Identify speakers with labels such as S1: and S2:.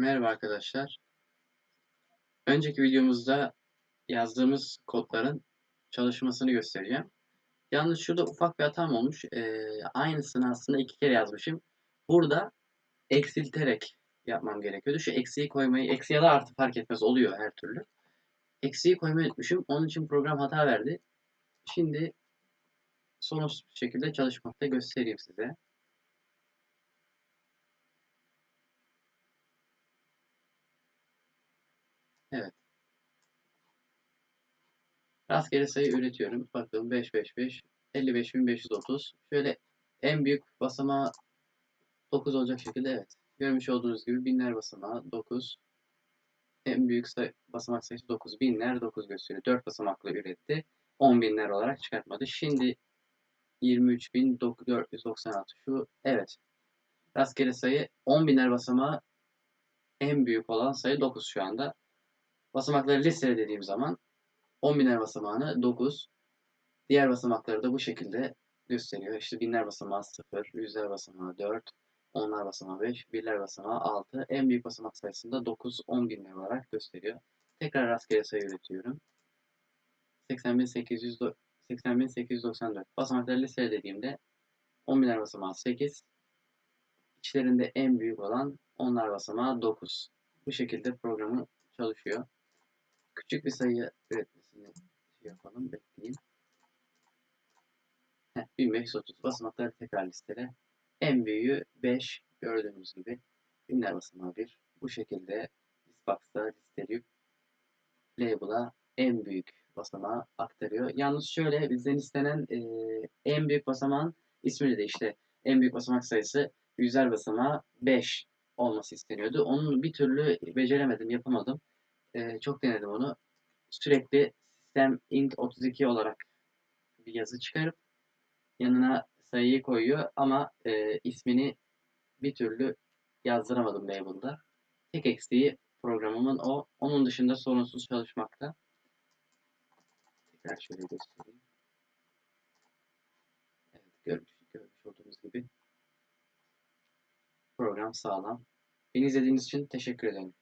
S1: Merhaba arkadaşlar. Önceki videomuzda yazdığımız kodların çalışmasını göstereceğim. Yalnız şurada ufak bir hatam olmuş. Ee, aynısını aslında iki kere yazmışım. Burada eksilterek yapmam gerekiyordu. Şu eksiği koymayı, eksi ya da artı fark etmez oluyor her türlü. Eksiği koymayı unutmuşum. Onun için program hata verdi. Şimdi sorunsuz bir şekilde çalışmakta göstereyim size. Evet. Rastgele sayı üretiyorum. Bakalım 5, 5, 5, 55.530. Şöyle en büyük basamağı 9 olacak şekilde evet. Görmüş olduğunuz gibi binler basamağı 9. En büyük sayı, basamak sayısı 9. Binler 9 gösteriyor. 4 basamaklı üretti. 10 binler olarak çıkartmadı. Şimdi 23.496 şu evet. Rastgele sayı 10 binler basamağı en büyük olan sayı 9 şu anda. Basamakları listele dediğim zaman 10 biner basamağını 9, diğer basamakları da bu şekilde gösteriyor. İşte binler basamağı 0, yüzler basamağı 4, onlar basamağı 5, birler basamağı 6. En büyük basamak sayısında 9, 10 binler olarak gösteriyor. Tekrar rastgele sayı üretiyorum. 80.894 80.894 basamakları listele dediğimde 10 biner basamağı 8, içlerinde en büyük olan onlar basamağı 9. Bu şekilde programı çalışıyor. Küçük bir sayı üretmesini şey yapalım. Bekleyin. Heh, 1530 basamakları tekrar listele. En büyüğü 5 gördüğünüz gibi. Binler basamağı 1. Bu şekilde Listbox'ta listeleyip label'a en büyük basamağı aktarıyor. Yalnız şöyle bizden istenen e, en büyük basamağın ismini de işte en büyük basamak sayısı yüzer basamağı 5 olması isteniyordu. Onu bir türlü beceremedim, yapamadım. E, çok denedim onu. Sürekli sistem int 32 olarak bir yazı çıkarıp yanına sayıyı koyuyor ama e, ismini bir türlü yazdıramadım label'da. Tek eksiği programımın o. Onun dışında sorunsuz çalışmakta. Tekrar şöyle göstereyim. Evet, görmüş, görmüş olduğunuz gibi program sağlam. Beni izlediğiniz için teşekkür ederim.